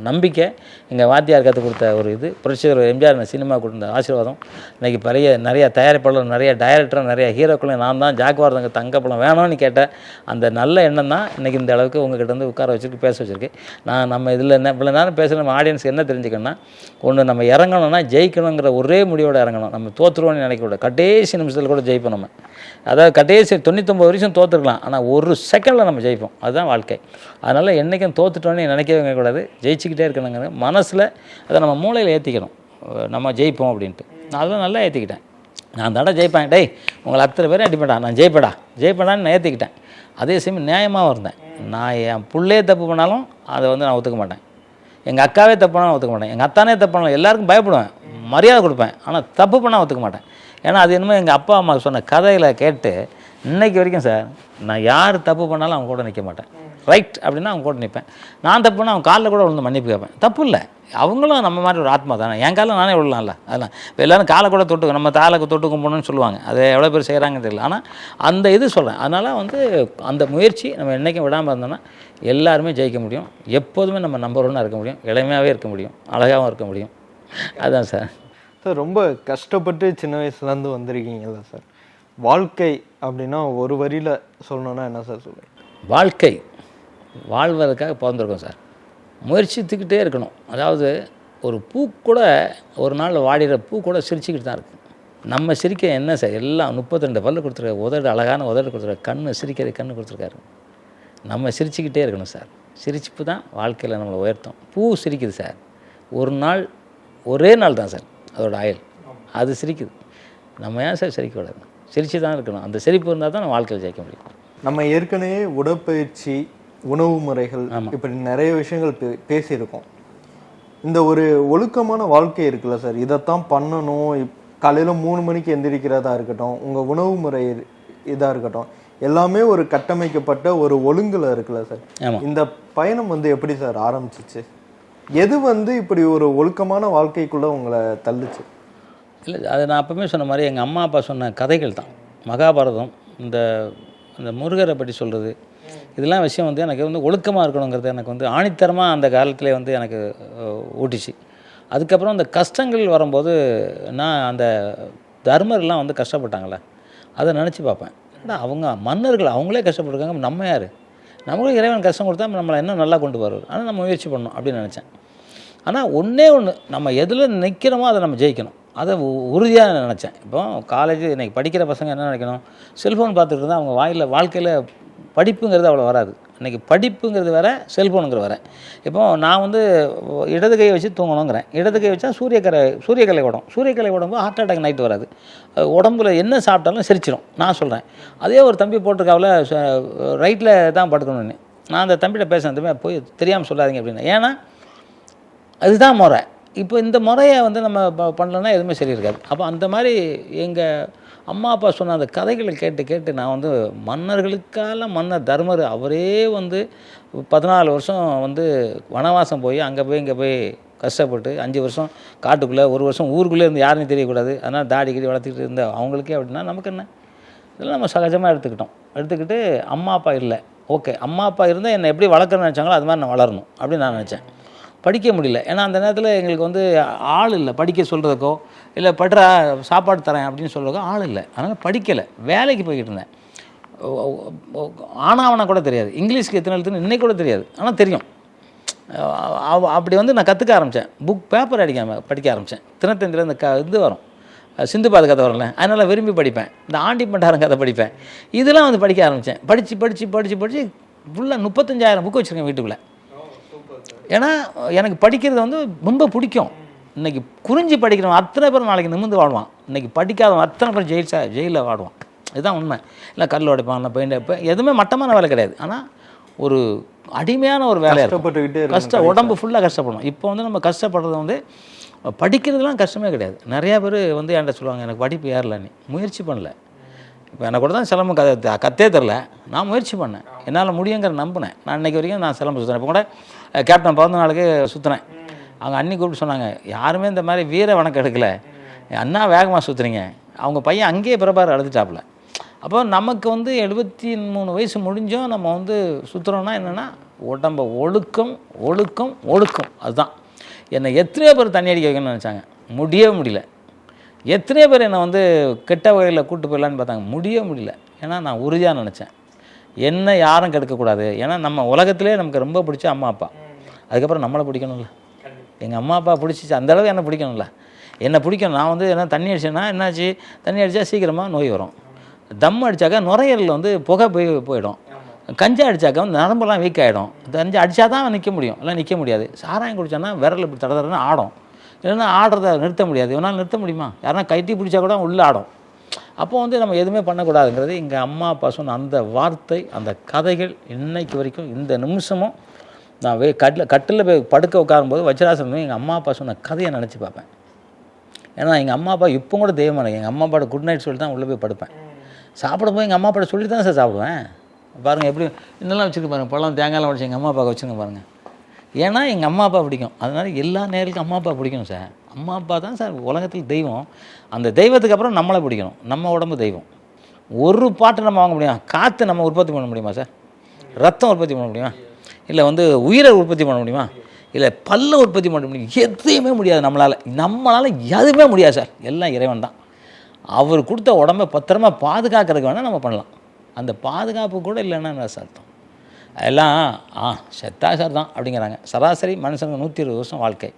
நம்பிக்கை எங்கள் வாத்தியார் கற்றுக் கொடுத்த ஒரு இது. புரட்சிகர் எம்ஜிஆர் சினிமா கொடுத்த ஆசீர்வாதம். இன்றைக்கி பெரிய நிறைய தயாரிப்பாளர் நிறைய டைரக்டரும் நிறைய ஹீரோக்களும் நான் தான் ஜாக்குவார் தங்க தங்கப்பழம் வேணும்னு கேட்டேன் அந்த நல்ல எண்ணம் தான் இன்றைக்கி இந்த அளவுக்கு உங்ககிட்ட வந்து உட்கார வச்சுருக்கு பேச வச்சுருக்கு. நான் நம்ம இதில் என்ன இவ்வளோ நேரம் பேசுகிற நம்ம ஆடியன்ஸ் என்ன தெரிஞ்சுக்கணும்னா ஒன்று நம்ம இறங்கணும்னா ஜெயிக்கணுங்கிற ஒரே முடிவோடு இறங்கணும். நம்ம தோற்றுருவோம்னு நினைக்கக்கூடாது. கடைசி நிமிஷத்தில் கூட ஜெயிப்போம் நம்ம. அதாவது கடைசி தொண்ணூத்தொம்பது வருஷம் தோற்றுருக்கலாம் ஆனால் ஒரு செகண்டில் நம்ம ஜெயிப்போம். அதுதான் வாழ்க்கை. அதனால் என்றைக்கும் தோத்துட்டோன்னு நினைக்கவே கூடாது. வச்சுக்கிட்டே இருக்கணுங்கிற மனசில் அதை நம்ம மூளையில் ஏற்றிக்கணும் நம்ம ஜெயிப்போம் அப்படின்ட்டு. நான் அதெல்லாம் நல்லா ஏற்றிக்கிட்டேன் நான் தடை ஜெயிப்பேன். டேய் உங்களை அத்தனை பேரும் அடிப்படா நான் ஜெயிப்படா. ஜெயிப்படான்னு நான் ஏற்றிக்கிட்டேன் அதே சமயம் நியாயமாகவும் இருந்தேன். நான் என் பிள்ளையே தப்பு பண்ணாலும் அதை வந்து நான் ஒத்துக்க மாட்டேன். எங்கள் அக்காவே தப்பு பண்ணாலும் ஒத்துக்க மாட்டேன். எங்கள் அத்தானே தப்பு பண்ணாலும் எல்லாருக்கும் பயப்படுவேன். மரியாதை கொடுப்பேன். ஆனால் தப்பு பண்ணால் ஒத்துக்க மாட்டேன். ஏன்னா அது என்னமோ எங்கள் அப்பா அம்மா சொன்ன கதையில் கேட்டு இன்றைக்கி வரைக்கும் சார் நான் யார் தப்பு பண்ணாலும் அவங்க கூட நிற்க மாட்டேன். ரைட் அப்படின்னா அவங்க கூட நிற்பேன். நான் தப்பு பண்ணால் அவங்க காலில் கூட விழுந்து மன்னிப்பு கேட்பேன். தப்பு இல்லை. அவங்களும் நம்ம மாதிரி ஒரு ஆத்மா தானே. என் காலில் நானே விழலாம்ல? அதெல்லாம். எல்லோரும் காலை கூட தொட்டு நம்ம தாலுக்கு தொட்டு கும்பிடணும்னு சொல்லுவாங்க. அது எவ்வளோ பேர் செய்கிறாங்கன்னு தெரியல. ஆனால் அந்த இது சொல்கிறேன் அதனால் வந்து அந்த முயற்சி நம்ம என்றைக்கும் விடாமல் இருந்தோம்னா எல்லாருமே ஜெயிக்க முடியும். எப்போதுமே நம்ம நம்பர் ஒன்னாக இருக்க முடியும். இளமையாகவே இருக்க முடியும். அழகாகவும் இருக்க முடியும். அதுதான் சார். சார் ரொம்ப கஷ்டப்பட்டு சின்ன வயசுலேருந்து வந்திருக்கீங்கல்ல சார். வாழ்க்கை அப்படின்னா ஒரு வரியில் சொல்லணும்னா என்ன சார் சொல்லுவீங்க? வாழ்க்கை. வாழ்வதற்காக பிறந்திருக்கோம் சார். முயற்சித்துக்கிட்டே இருக்கணும். அதாவது ஒரு பூ கூட ஒரு நாள் வாடிற பூ கூட சிரிச்சுக்கிட்டு தான் இருக்கும் நம்ம சிரிக்க என்ன சார்? எல்லாம் முப்பத்திரெண்டு பல்லு கொடுத்துருக்காரு உதடு அழகான உதடு கொடுத்துருக்காரு கண்ணு சிரிக்கிற கண்ணு கொடுத்துருக்காரு. நம்ம சிரிச்சுக்கிட்டே இருக்கணும் சார். சிரிச்சுப்பு தான் வாழ்க்கையில் நம்மளை உயர்த்தும். பூ சிரிக்குது சார். ஒரு நாள் ஒரே நாள் தான் சார். அதோடய ஆயுள். அது சிரிக்குது. நம்ம ஏன் சார் சிரிக்கக்கூடாது சிரிச்சு தான் இருக்கணும். அந்த சிரிப்பு இருந்தால் தான் நம்ம வாழ்க்கையில் ஜெயிக்க முடியும். நம்ம ஏற்கனவே உடற்பயிற்சி உணவு முறைகள். இப்படி நிறைய விஷயங்கள் பே- பேசியிருக்கோம். இந்த ஒரு ஒழுக்கமான வாழ்க்கை இருக்குல்ல சார்? இதைத்தான் பண்ணணும். காலையில மூணு மணிக்கு எந்திரிக்கிறதா இருக்கட்டும் உங்க உணவு முறை இதா இருக்கட்டும் எல்லாமே ஒரு கட்டமைக்கப்பட்ட ஒரு ஒழுங்குல இருக்குல்ல சார். இந்த பயணம் வந்து எப்படி சார் ஆரம்பிச்சிச்சு? எது வந்து இப்படி ஒரு ஒழுக்கமான வாழ்க்கைக்குள்ள உங்களை தள்ளுச்சு? இல்லை அது நான் அப்பவுமே சொன்ன மாதிரி எங்கள் அம்மா அப்பா சொன்ன கதைகள் தான். மகாபாரதம் இந்த அந்த முருகரை பற்றி சொல்கிறது இதெல்லாம் விஷயம் வந்து எனக்கு வந்து ஒழுக்கமாக இருக்கணுங்கிறது எனக்கு வந்து ஆணித்தரமாக அந்த காலத்தில் வந்து எனக்கு ஊட்டிச்சு. அதுக்கப்புறம் அந்த கஷ்டங்கள் வரும்போது நான் அந்த தர்மர்லாம் வந்து கஷ்டப்பட்டாங்களே அதை நினச்சி பார்ப்பேன். ஏன்னா அவங்க மன்னர்கள் அவங்களே கஷ்டப்பட்டுருக்காங்க நம்ம யார்? நம்மளும் இறைவன் கஷ்டம் கொடுத்தா நம்மளை இன்னும் நல்லா கொண்டு வருவார். ஆனால் நம்ம முயற்சி பண்ணணும் அப்படின்னு நினச்சேன். ஆனால் ஒன்றே ஒன்று நம்ம எதில் நிற்கிறோமோ அதை நம்ம ஜெயிக்கணும். அதை உறுதியாக நினச்சேன். இப்போ காலேஜ் இன்னைக்கு படிக்கிற பசங்க என்ன நினைக்கணும்? செல்ஃபோன் பார்த்துட்டு இருந்தால் அவங்க வாயில் வாழ்க்கையில் படிப்புங்கிறது அவ்வளோ வராது. இன்றைக்கி படிப்புங்கிறது வேற செல்ஃபோனுங்கிற வேற. இப்போது நான் வந்து இடது கையை வச்சு தூங்கணுங்கிறேன். இடது கை வச்சா சூரியக்கரை சூரியக்கலை உடம் சூரியக்கலை உடம்பு ஹார்ட் அட்டாக் நைட்டு வராது. உடம்புல என்ன சாப்பிட்டாலும் சிரிச்சிடும் நான் சொல்கிறேன் அதே ஒரு தம்பி போட்டிருக்காவில் ரைட்டில் தான் படுக்கணும்னு. நான் அந்த தம்பிகிட்ட பேசுனேன் போய் தெரியாமல் சொல்லாதீங்க அப்படின்னு. ஏன்னா அதுதான் முறை. இப்போ இந்த முறையை வந்து நம்ம ப- பண்ணலன்னா எதுவுமே சரி இருக்காது. அப்போ அந்த மாதிரி எங்கள் அம்மா அப்பா சொன்ன அந்த கதைகளை கேட்டு கேட்டு நான் வந்து மன்னர்களுக்கால மன்னர் தர்மர் அவரே வந்து பதினாலு வருஷம் வந்து வனவாசம் போய் அங்கே போய் இங்கே போய் கஷ்டப்பட்டு அஞ்சு வருஷம் காட்டுக்குள்ளே ஒரு வருஷம் ஊருக்குள்ளே இருந்து யாருன்னு தெரியக்கூடாது. அதனால் தாடி கடி வளர்த்துக்கிட்டு இருந்த அவங்களுக்கே அப்படின்னா நமக்கு என்ன? இதெல்லாம் நம்ம சகஜமாக எடுத்துக்கிட்டோம். எடுத்துக்கிட்டு அம்மா அப்பா இல்லை. ஓகே அம்மா அப்பா இருந்தால் என்னை எப்படி வளர்க்குறேன்னு நினச்சாங்களோ அது மாதிரி நான் வளரணும் அப்படின்னு நான் நினச்சேன். படிக்க முடியல. ஏன்னா அந்த நேரத்தில் எங்களுக்கு வந்து ஆள் இல்லை. படிக்க சொல்கிறதுக்கோ இல்லை படுறா சாப்பாடு தரேன் அப்படின்னு சொல்கிறதுக்கோ ஆள் இல்லை. அதனால் படிக்கலை. வேலைக்கு போய்கிட்டு இருந்தேன். ஆனாவனா கூட தெரியாது. இங்கிலீஷ்க்கு எத்தனை எழுத்துன்னு இன்னைக்கு கூட தெரியாது. ஆனால் தெரியும். அவ- அப்படி வந்து நான் கற்றுக்க ஆரம்பித்தேன் புக் பேப்பர் அடிக்காமல் படிக்க ஆரம்பித்தேன் தினத்தந்திர இந்த க இது வரும். சிந்து பாத கதை வரும்ல அதனால் விரும்பி படிப்பேன். இந்த ஆண்டி பண்டாரம் கதை படிப்பேன். இதெல்லாம் வந்து படிக்க ஆரம்பித்தேன் படித்து படித்து படித்து படித்து ஃபுல்லாக முப்பத்தஞ்சாயிரம் புக் வச்சுருக்கேன் வீட்டுக்குள்ளே. ஏன்னா எனக்கு படிக்கிறது வந்து ரொம்ப பிடிக்கும். இன்னைக்கு குறிஞ்சி படிக்கிறவன் அத்தனை பேர் நாளைக்கு நிமிர்ந்து வாழ்வான். இன்னைக்கு படிக்காதவன் அத்தனை பேர் ஜெயில் ஜெயிலில் வாடுவான் இதுதான் உண்மை. இல்லை கல் உடைப்பான் இல்லை பெயிண்ட் இப்போ எதுவுமே மட்டமான வேலை கிடையாது. ஆனால் ஒரு அடிமையான ஒரு வேலையாக கஷ்டப்பட்டுக்கிட்டே கஷ்டம் உடம்பு ஃபுல்லாக கஷ்டப்படணும். இப்போ வந்து நம்ம கஷ்டப்படுறது வந்து படிக்கிறதுலாம் கஷ்டமே கிடையாது. நிறையா பேர் வந்து என்கிட்ட சொல்லுவாங்க எனக்கு படிப்பு ஏறல நீ. முயற்சி பண்ணல. இப்போ எனக்கு கூட தான் சிலம்பம் க கத்தே தெரில. நான் முயற்சி பண்ணேன். என்னால் முடியுங்கிற நம்பினேன். நான் இன்றைக்கி வரைக்கும் நான் சிலம்பம் சுற்றுறேன் இப்போ கூட கேப்டன் பிறந்த நாளுக்கு சுற்றினேன் அவங்க அண்ணி கூப்பிட்டு சொன்னாங்க யாருமே இந்த மாதிரி வீர வணக்கம் எடுக்கல. அண்ணா வேகமாக சுற்றுறீங்க அவங்க பையன் அங்கேயே பிரபார் அழுதுட்டாப்புல. அப்போ நமக்கு வந்து எழுபத்தி மூணு வயசு முடிஞ்சும் நம்ம வந்து சுற்றுறோம்னா என்னென்னா உடம்ப ஒழுக்கம் ஒழுக்கம் ஒழுக்கம். அதுதான். என்னை எத்தனையோ பேர் தண்ணி அடிக்க வைக்கணும்னு நினச்சாங்க. முடியவே முடியல. எத்தனையோ பேர் என்னை வந்து கெட்ட வகையில் கூட்டு போயிடலான்னு பார்த்தாங்க. முடிய முடியல. ஏன்னா நான் உறுதியாக நினச்சேன். என்ன யாரும் கெடுக்கக்கூடாது. ஏன்னா நம்ம உலகத்திலே நமக்கு ரொம்ப பிடிச்ச அம்மா அப்பா. அதுக்கப்புறம் நம்மளை பிடிக்கணும்ல. எங்கள் அம்மா அப்பா பிடிச்சிச்சு. அந்த என்னை பிடிக்கணும்ல. என்னை பிடிக்கணும். நான் வந்து என்ன தண்ணி அடிச்சேன்னா என்னாச்சு? தண்ணி அடித்தா சீக்கிரமாக நோய் வரும். தம் அடித்தாக்கா நுரையீரலில் வந்து புகை போய் போயிடும். கஞ்சா அடித்தாக்கா வந்து நரம்பெல்லாம் வீக் ஆகிடும் கஞ்சா அடித்தா தான் நிற்க முடியும். இல்லை நிற்க முடியாது. சாராயம் குடித்தோன்னா விரல் இப்படி தட தடன்னு ஆடும். இல்லைன்னா ஆடுறத நிறுத்த முடியாது. இவனால் நிறுத்த முடியுமா? யாருன்னா கைட்டி பிடிச்சா கூட உள்ளே ஆடும். அப்போ வந்து நம்ம எதுவுமே பண்ணக்கூடாதுங்கிறது எங்கள் அம்மா அப்பா சொன்ன அந்த வார்த்தை அந்த கதைகள் இன்னைக்கு வரைக்கும் இந்த நிமிஷமும் நான் வே கட்டில் கட்டில் போய் படுக்க உட்காரும்போது வஜ்ராசனம் எங்கள் அம்மா அப்பா சொன்ன கதையை நினச்சி பார்ப்பேன். ஏன்னா எங்கள் அம்மா அப்பா இப்போ கூட தெய்வம் எங்கள் அம்மா அப்பாட்ட குட் நைட் சொல்லி தான் உள்ளே போய் படுப்பேன். சாப்பிடும்போது எங்கள் அம்மா அப்பாட்ட சொல்லி தான் சார் சாப்பிடுவேன்? பாருங்கள் எப்படி இன்னெல்லாம் வச்சுருக்கு பாருங்கள் பழம் தேங்காய்லாம் உடச்சி எங்கள் அம்மா அப்பாவுக்கு வச்சுருங்க பாருங்கள் ஏன்னா எங்கள் அம்மா அப்பா பிடிக்கும். அதனால் எல்லா நேரத்துக்கும் அம்மா அப்பா பிடிக்கும் சார். அம்மா அப்பா தான் சார் உலகத்தில் தெய்வம். அந்த தெய்வத்துக்கு அப்புறம் நம்மளை பிடிக்கணும். நம்ம உடம்பு தெய்வம். ஒரு பாட்டு நம்ம வாங்க முடியும்? காற்று நம்ம உற்பத்தி பண்ண முடியுமா சார்? ரத்தம் உற்பத்தி பண்ண முடியுமா? இல்லை வந்து உயிரை உற்பத்தி பண்ண முடியுமா? இல்லை பல்ல உற்பத்தி பண்ண முடியும்? எதையுமே முடியாது நம்மளால். நம்மளால் எதுவுமே முடியாது சார். எல்லாம் இறைவன் தான். அவர் கொடுத்த உடம்பை பத்திரமா பாதுகாக்கிறதுக்கு வேணால் நம்ம பண்ணலாம். அந்த பாதுகாப்பு கூட இல்லைன்னா என்ன சார் அர்த்தம்? எல்லாம் ஆ செத்தா சார் தான் அப்படிங்கிறாங்க. சராசரி மனுஷனுக்கு நூற்றி இருபது வருஷம் வாழ்க்கை.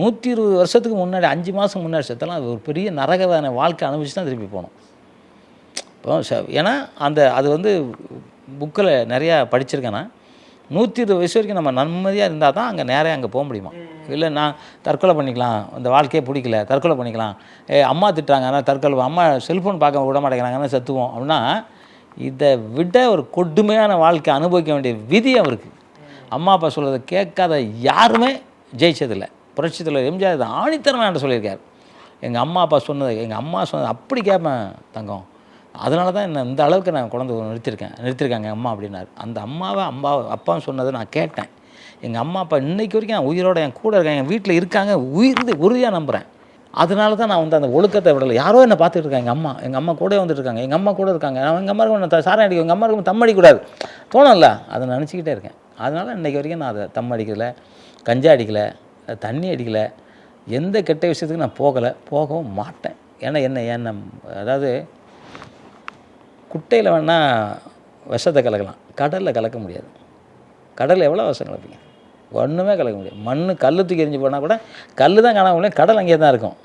நூற்றி இருபது வருஷத்துக்கு முன்னாடி அஞ்சு மாதம் முன்னாடி செத்தெல்லாம் அது ஒரு பெரிய நரகவான வாழ்க்கை அனுபவிச்சு தான் திருப்பி போகணும் இப்போ ஏன்னா அந்த அது வந்து புக்கில் நிறையா படிச்சிருக்கேன்னா நூற்றி இருபது வயசு வரைக்கும் நம்ம நிம்மதியாக இருந்தால் தான் அங்கே நேராக அங்கே போக முடியுமா? இல்லை நான் தற்கொலை பண்ணிக்கலாம். இந்த வாழ்க்கையே பிடிக்கல தற்கொலை பண்ணிக்கலாம். ஏ அம்மா திட்டாங்க ஆனால் தற்கொலை அம்மா செல்ஃபோன் பார்க்க விட மாட்டேங்கிறாங்கன்னா செத்துவோம் அப்படின்னா இதை விட ஒரு கொடுமையான வாழ்க்கை அனுபவிக்க வேண்டிய விதி அவருக்கு. அம்மா அப்பா சொல்கிறத கேட்காத யாருமே ஜெயிச்சதில்லை. புரட்சி தலைவர் எம்ஜிஆர் இதை ஆணித்தரமாக சொல்லியிருக்கார். எங்கள் அம்மா அப்பா சொன்னது எங்கள் அம்மா சொன்னது அப்படி கேட்பேன் தங்கம். அதனால தான் என்ன இந்த அளவுக்கு நான் குழந்தை நிறுத்திருக்கேன் நிறுத்திருக்காங்க அம்மா அப்படின்னாரு. அந்த அம்மாவை அம்மா அப்பாவும் சொன்னதை நான் கேட்டேன். எங்கள் அம்மா அப்பா இன்னைக்கு வரைக்கும் என் உயிரோட என் கூட இருக்காங்க என் வீட்டில் இருக்காங்க உயிர் உறுதியாக நம்புகிறேன் அதனால தான் நான் வந்து அந்த ஒழுக்கத்தை விடலை. யாரோ என்னை பார்த்துட்டு இருக்காங்க எங்கள் அம்மா. எங்கள் அம்மா கூட வந்துட்டு இருக்காங்க. எங்கள் அம்மா கூட இருக்காங்க. நான் எங்கள் அம்மா இருக்கும் சாரம் அடிக்கும் எங்கள் அம்மா இருக்கும் தம் அடிக்கூடாது தோணும்ல? அதை நினச்சிக்கிட்டே இருக்கேன். அதனால் இன்னைக்கு வரைக்கும் நான் அதை தம் அடிக்கலை கஞ்சா அடிக்கலை தண்ணி அடிக்கலை எந்த கெட்ட விஷயத்துக்கு நான் போகலை. போகவும் மாட்டேன். ஏன்னா என்ன என்ன அதாவது குட்டையில் வேணால் விஷத்தை கலக்கலாம். கடலில் கலக்க முடியாது. கடலில் எவ்வளோ விஷம் கலப்பீங்க? ஒன்றுமே கலக்க முடியாது. மண் கல் தூக்கி எரிஞ்சு போனால் கூட கல் தான் காணாமல் முடியும் கடல் அங்கேயே தான் இருக்கும்.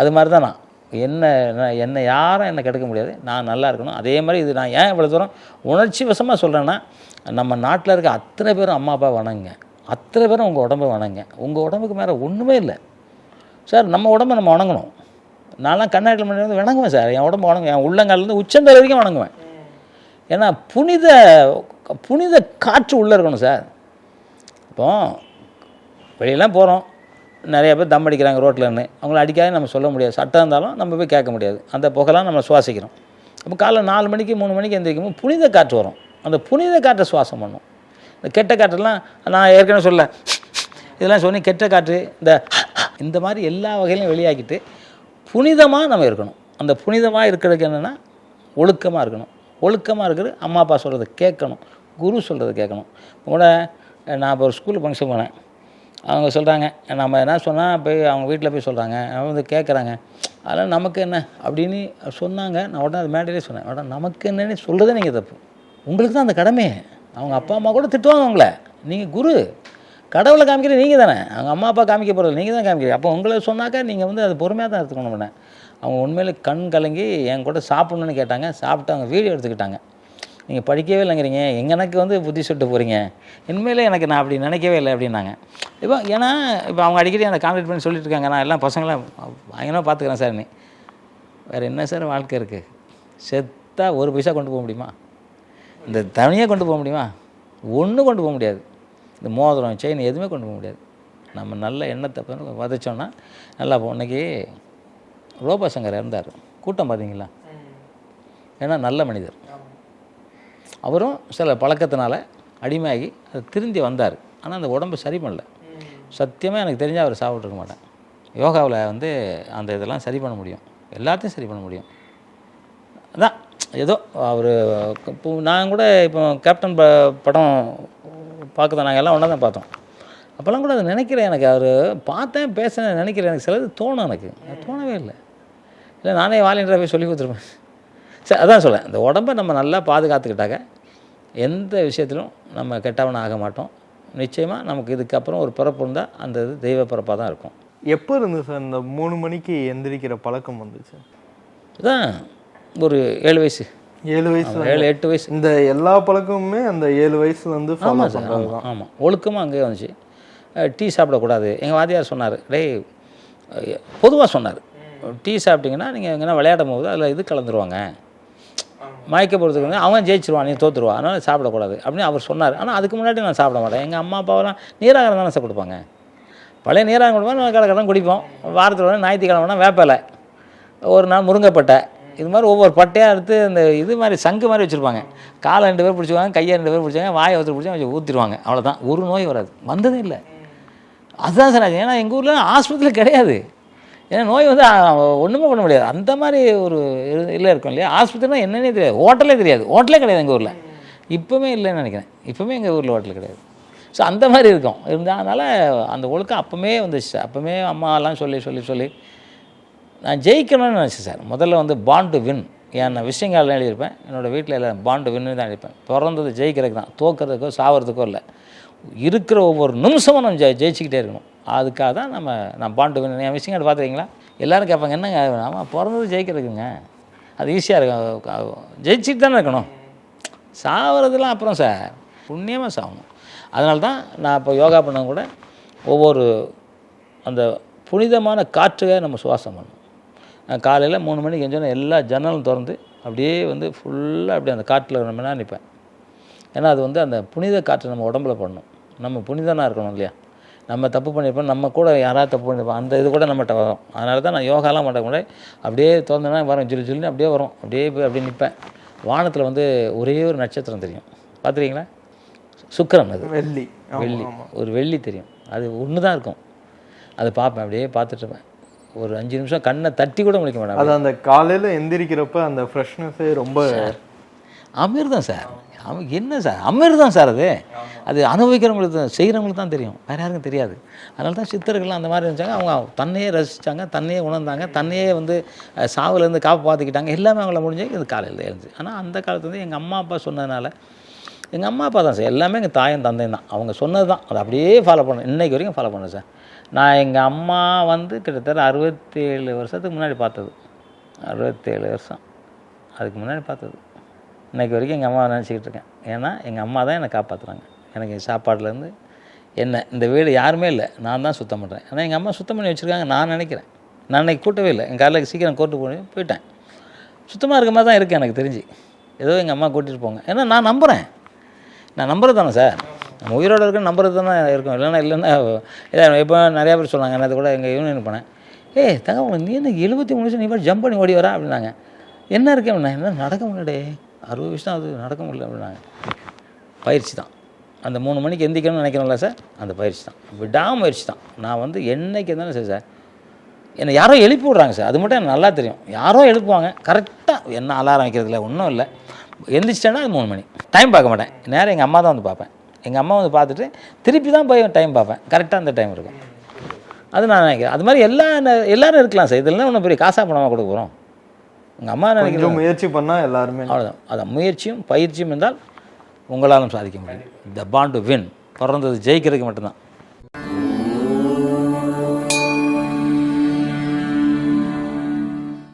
அது மாதிரி தான் நான் என்ன என்னை யாரும் என்னை கெடுக்க முடியாது. நான் நல்லா இருக்கணும். அதே மாதிரி இது நான் ஏன் இவ்வளோ தூரம் உணர்ச்சி வசமாக சொல்கிறேன்னா நம்ம நாட்டில் இருக்க அத்தனை பேரும் அம்மா அப்பா வணங்குங்க. அத்தனை பேரும் உங்கள் உடம்பை வணங்குங்க. உங்கள் உடம்புக்கு மேலே ஒன்றுமே இல்லை. சார் நம்ம உடம்பை நம்ம வணங்கணும். நான்லாம் கண்ணாடியில் மணி வந்து வணங்குவேன் சார். என் உடம்பு வணங்குவேன். என் உள்ளங்கால்லேருந்து உச்சந்தலை வரைக்கும் வணங்குவேன். ஏன்னா புனித புனித காற்று உள்ளே இருக்கணும் சார். இப்போ வெளியெல்லாம் போகிறோம் நிறைய பேர் தம் அடிக்கிறாங்க ரோட்டில்னு அவங்கள அடிக்காத நம்ம சொல்ல முடியாது. சட்டம் இருந்தாலும் நம்ம போய் கேட்க முடியாது. அந்த புகைலாம் நம்ம சுவாசிக்கிறோம். அப்போ காலைல நாலு மணிக்கு மூணு மணிக்கு எந்திரிக்கும் போது புனித காற்று வரும். அந்த புனித காற்றை சுவாசம் பண்ணும். இந்த கெட்ட காற்றெல்லாம் நான் ஏற்கனவே சொல்ல இதெல்லாம் சொல்லி கெட்ட காற்று இந்த இந்த மாதிரி எல்லா வகையிலையும் வெளியாக்கிட்டு புனிதமாக நம்ம இருக்கணும். அந்த புனிதமாக இருக்கிறதுக்கு என்னென்னா ஒழுக்கமாக இருக்கணும். ஒழுக்கமாக இருக்கிறது அம்மா அப்பா சொல்கிறத கேட்கணும். குரு சொல்கிறத கேட்கணும். கூட நான் இப்போ ஒரு ஸ்கூல் ஃபங்க்ஷன் போனேன். அவங்க சொல்கிறாங்க நம்ம என்ன சொன்னால் போய் அவங்க வீட்டில் போய் சொல்கிறாங்க அவங்க வந்து கேட்குறாங்க அதெல்லாம் நமக்கு என்ன? அப்படின்னு சொன்னாங்க. நான் உடனே அது மேடையிலே சொன்னேன். உடனே நமக்கு என்னன்னு சொல்கிறதே நீங்கள் தப்பு. உங்களுக்கு தான் அந்த கடமை. அவங்க அப்பா அம்மா கூட திட்டுவாங்க அவங்கள நீங்கள் குரு. கடவுளை காமிக்கிறது நீங்கள் தானே. அவங்க அம்மா அப்பா காமிக்க போகிறது நீங்கள் தான் காமிக்கிறீங்க. அப்போ உங்களை சொன்னாக்கா நீங்கள் வந்து அது பொறுமையாக தான் எடுத்துக்கணும் பண்ணேன் அவங்க உண்மையிலே கண் கலங்கி என் கூட சாப்பிட்ணுன்னு கேட்டாங்க. சாப்பிட்டு அவங்க வீடியோ எடுத்துக்கிட்டாங்க. நீங்கள் படிக்கவே இல்லைங்கிறீங்க. எங்க எனக்கு வந்து புத்தி சொல்லிட்டு போகிறீங்க உண்மையிலே எனக்கு நான் அப்படி நினைக்கவே இல்லை அப்படின்னாங்க. இப்போ ஏன்னா இப்போ அவங்க அடிக்கடி என்னை கான்டாக்ட் பண்ணி சொல்லிட்டு இருக்காங்க நான் எல்லாம் பசங்களாம் பயங்கரமாக பார்த்துக்கிறேன் சார் நீ வேறு என்ன சார் வாழ்க்கை இருக்குது செத்தா ஒரு பைசா கொண்டு போக முடியுமா? இந்த தனியாக கொண்டு போக முடியுமா? ஒன்றும் கொண்டு போக முடியாது. இந்த மோதிரம் செயின் எதுவுமே கொண்டு போக முடியாது. நம்ம நல்ல எண்ணத்தை விதைச்சோன்னா நல்லா போ இன்னைக்கு ரோபா சங்கர் இறந்தார். கூட்டம் பார்த்தீங்களா? ஏன்னா நல்ல மனிதர். அவரும் சில பழக்கத்தினால அடிமையாகி அது திருந்தி வந்தார். ஆனால் அந்த உடம்பு சரி பண்ணல சத்தியமாக எனக்கு தெரிஞ்சால் அவர் சாப்பிட்ருக்க மாட்டேன் யோகாவில் வந்து அந்த இதெல்லாம் சரி பண்ண முடியும். எல்லாத்தையும் சரி பண்ண முடியும். அதான் ஏதோ அவர் இப்போ நான் கூட இப்போ கேப்டன் ப படம் பார்க்க நாங்கள் எல்லாம் ஒன்றா தான் பார்த்தோம். அப்போல்லாம் கூட அதை நினைக்கிறேன் எனக்கு. அவர் பார்த்தேன் பேசினேன் நினைக்கிறேன். எனக்கு சிலது தோணும் எனக்கு. தோணவே இல்லை. இல்லை நானே வாலின்ற போய் சொல்லி கொடுத்துருப்பேன். சரி அதான் சொல்லேன் இந்த உடம்பை நம்ம நல்லா பாதுகாத்துக்கிட்டாக்க எந்த விஷயத்திலும் நம்ம கெட்டவன் ஆக மாட்டோம். நிச்சயமாக நமக்கு இதுக்கப்புறம் ஒரு பிறப்பு இருந்தால் அந்த இது தெய்வ பிறப்பாக தான் இருக்கும். எப்போ இருந்து சார் இந்த மூணு மணிக்கு எந்திரிக்கிற பழக்கம் வந்துச்சு? இதான் ஒரு ஏழு வயசு. ஏழு வயசுல ஏழு எட்டு வயசு. இந்த எல்லா பழக்கமுமே அந்த ஏழு வயசுல ஃபாலோ ஆமாம் சார் ஆமாம் ஆமாம் ஒழுக்கமாக அங்கேயே வந்துச்சு. டீ சாப்பிடக்கூடாது எங்கள் வாத்தியார் சொன்னார் டேய் பொதுவாக சொன்னார் டீ சாப்பிட்டீங்கன்னா நீங்கள் எங்கன்னா விளையாடும் போது அதில் இது கலந்துருவாங்க. மயக்க போகிறதுக்கு வந்து அவன் ஜெயிச்சிருவான் நீ தோத்துருவான் அதனால் சாப்பிடக்கூடாது அப்படின்னு அவர் சொன்னார். ஆனால் அதுக்கு முன்னாடி நான் சாப்பிட மாட்டேன். எங்கள் அம்மா அப்பாவெல்லாம் நீராகாரம் தானே சார் கொடுப்பாங்க. பழைய நீராக கொடுப்போம் நான் குடிப்போம். வாரத்தில் வந்து ஞாயிற்றுக்கிழமைனா வேப்பலை ஒரு நாள் முருங்கைப்பட்டை. இது மாதிரி ஒவ்வொரு பட்டையாக எடுத்து இந்த இது மாதிரி சங்கு மாதிரி வச்சுருப்பாங்க. காலை ரெண்டு பேர் பிடிச்சிவாங்க கையை ரெண்டு பேர் பிடிச்சாங்க வாயை ஒருத்தர் பிடிச்சி வச்சு ஊற்றிடுவாங்க அவ்வளோதான் ஒரு நோய் வராது. வந்ததே இல்லை. அதுதான் சார் ஏன்னா எங்கள் ஊரில் ஆஸ்பத்திரியில் கிடையாது. ஏன்னா நோய் வந்து ஒன்றுமே பண்ண முடியாது. அந்த மாதிரி ஒரு இது- இல்லை இருக்கும் இல்லையா? ஆஸ்பத்திரினா என்னன்னே தெரியாது. ஹோட்டலே தெரியாது. ஹோட்டலே கிடையாது எங்கள் ஊரில். இப்போவுமே இல்லைன்னு நினைக்கிறேன். இப்போவுமே எங்கள் ஊரில் ஹோட்டல் கிடையாது. ஸோ அந்த மாதிரி இருக்கும். இருந்தால் அதனால் அந்த ஒழுக்கம் அப்போமே வந்துச்சு சார். அப்போமே அம்மாலாம் சொல்லி சொல்லி சொல்லி நான் ஜெயிக்கணும்னு நினச்சேன் சார். முதல்ல வந்து பாண்ட் டு வின் என் விஷயங்கள் எழுதியிருப்பேன். என்னோடய வீட்டில் எல்லாம் பாண்ட் வின்னு தான் எழுதிப்பேன் பிறந்தது ஜெயிக்கிறதுக்கு தான். தோக்கிறதுக்கோ சாவறதுக்கோ இல்லை. இருக்கிற ஒவ்வொரு நிமிஷமும் நம்ம ஜெ ஜெயிச்சுக்கிட்டே இருக்கணும். அதுக்காக தான் நம்ம நான் பாண்டு என் விஷயம் என் பார்த்துருக்கீங்களா எல்லோரும் கேட்பாங்க என்னங்க ஆமாம் பிறந்தது ஜெயிக்கிறதுக்குங்க. அது ஈஸியாக இருக்கும். ஜெயிச்சுட்டு தானே இருக்கணும். சாவறதுலாம் அப்புறம் சார் புண்ணியமாக சாகணும் அதனால தான் நான் இப்போ யோகா பண்ண கூட ஒவ்வொரு அந்த புனிதமான காற்றுகளை நம்ம சுவாசம் பண்ணணும். நான் காலையில் மூணு மணிக்கு எஞ்சோன்னா எல்லா ஜன்னலும் திறந்து அப்படியே வந்து ஃபுல்லாக அப்படியே அந்த காட்டில் நம்ம நேரம் நிற்பேன் ஏன்னா அது வந்து அந்த புனித காற்று நம்ம உடம்புல பண்ணணும் நம்ம புனிதனாக இருக்கணும் இல்லையா? நம்ம தப்பு பண்ணியிருப்போம் நம்ம கூட யாராவது தப்பு பண்ணியிருப்போம் அந்த இது கூட நம்மகிட்ட வரும். அதனால தான் நான் யோகாலாம் பண்ண கூட. அப்படியே திறந்தேன்னா வரும் ஜில்லு ஜில்லுன்னு அப்படியே வரும். அப்படியே போய் அப்படியே நிற்பேன். வானத்தில் வந்து ஒரே ஒரு நட்சத்திரம் தெரியும். பார்த்துருக்கீங்களா? சுக்கிரன் அது. வெள்ளி. வெள்ளி. ஒரு வெள்ளி தெரியும். அது ஒன்று தான் இருக்கும். அதை பார்ப்பேன் அப்படியே பார்த்துட்டு இருப்பேன். ஒரு அஞ்சு நிமிஷம் கண்ணை தட்டி கூட முடிக்க மாட்டேன். அது அந்த காலையில எந்திரிக்கிறப்ப அந்த ஃப்ரெஷ்னஸே ரொம்ப அமிர்தம் சார். அவங்க என்ன சார்? அமிர்தம் சார் அது. அது அனுபவிக்கிறவங்களுக்கு தான் செய்கிறவங்களுக்கு தான் தெரியும். வேறு யாருக்கும் தெரியாது. அதனால தான் சித்தர்கள்லாம் அந்த மாதிரி இருந்துச்சாங்க. அவங்க தன்னையே ரசித்தாங்க தன்னையே உணர்ந்தாங்க தன்னையே வந்து அஹ், காப்பு காப்பாற்றிக்கிட்டாங்க எல்லாமே அவங்கள முடிஞ்சு இது காலையில் இருந்துச்சு ஆனால் அந்த காலத்துல வந்து எங்கள் அம்மா அப்பா சொன்னதுனால எங்கள் அம்மா அப்பா தான் சார். எல்லாமே எங்கள் தாயும் தந்தையும் தான். அவங்க சொன்னது தான். அதை அப்படியே ஃபாலோ பண்ணேன் இன்றைக்கு வரைக்கும் ஃபாலோ பண்ணேன் சார். நான் எங்கள் அம்மா வந்து கிட்டத்தட்ட அறுபத்தேழு வருஷத்துக்கு முன்னாடி பார்த்தது. அறுபத்தேழு வருஷம். அதுக்கு முன்னாடி பார்த்தது. இன்றைக்கி வரைக்கும் எங்கள் அம்மாவை நினச்சிக்கிட்டு இருக்கேன். ஏன்னா எங்கள் அம்மா தான் என்னை காப்பாற்றுறாங்க எனக்கு சாப்பாடுலேருந்து என்ன இந்த வீடு யாருமே இல்லை. நான் தான் சுத்தம் பண்ணுறேன் ஆனால் எங்கள் அம்மா சுத்தம் பண்ணி வச்சுருக்காங்க நான் நினைக்கிறேன். நான் இன்னைக்கு கூட்டவே இல்லை. எங்கள் காலையில் சீக்கிரம் கூட்டு போய் போயிட்டேன். சுத்தமாக இருக்க மாதிரி தான் இருக்குது எனக்கு தெரிஞ்சு. ஏதோ எங்கள் அம்மா கூட்டிகிட்டு போங்க. ஏன்னா நான் நம்புகிறேன் நான் நம்புறது தானே சார்? நம்ம உயிரோட இருக்க நம்புறது தானே இருக்கும். இல்லைன்னா இல்லைன்னா இல்லை இப்போ நிறையா பேர் சொன்னாங்க நேற்று கூட எங்கள் யூனியன் போனேன். ஏய் தங்க நீ எனக்கு எழுபத்தி மூணு வருஷம் நீ பாட்டு ஜம்ப் பண்ணி ஓடி வரா? அப்படின்னாங்க. என்ன இருக்கேன் அப்படின்னா என்ன நடக்க முடியாடே அறுபது வருஷம் அது நடக்க முடியல அப்படின்னாங்க. பயிற்சி தான். அந்த மூணு மணிக்கு எந்திக்கணும்னு நினைக்கிறோம்ல சார் அந்த பயிற்சி தான். விடாமுயற்சி தான். நான் வந்து என்னைக்கு இருந்தாலும் சரி சார் என்னை யாரோ எழுப்பி விட்றாங்க சார். அது மட்டும் எனக்கு நல்லா தெரியும். யாரோ எழுப்புவாங்க. கரெக்டாக என்ன அலாரம் வைக்கிறதுல ஒன்றும் இல்லை. எந்திரிச்சிட்டேன்னா அது மூணு மணி. டைம் பார்க்க மாட்டேன். நேரம் எங்கள் அம்மா தான் வந்து பார்ப்பேன். எங்கள் அம்மா வந்து பார்த்துட்டு திருப்பி தான் போய் டைம் பார்ப்பேன். கரெக்டாக அந்த டைம் இருக்கும். அது நான் நினைக்கிறேன். அது மாதிரி எல்லா எல்லாரும் இருக்கலாம் சார். இதெல்லாம் ஒன்றும் பெரிய காசாக பணமாக கொடுக்க போகிறோம் உங்கள் அம்மா நினைக்கிறேன் கொஞ்சம் முயற்சி பண்ணா எல்லாருமே அவ்வளோதான் அதான் முயற்சியும் பயிற்சியும் இருந்தால் உங்களாலும் சாதிக்க முடியும். த பாண்ட் டு வின் பிறந்தது ஜெயிக்கிறதுக்கு மட்டும்தான்.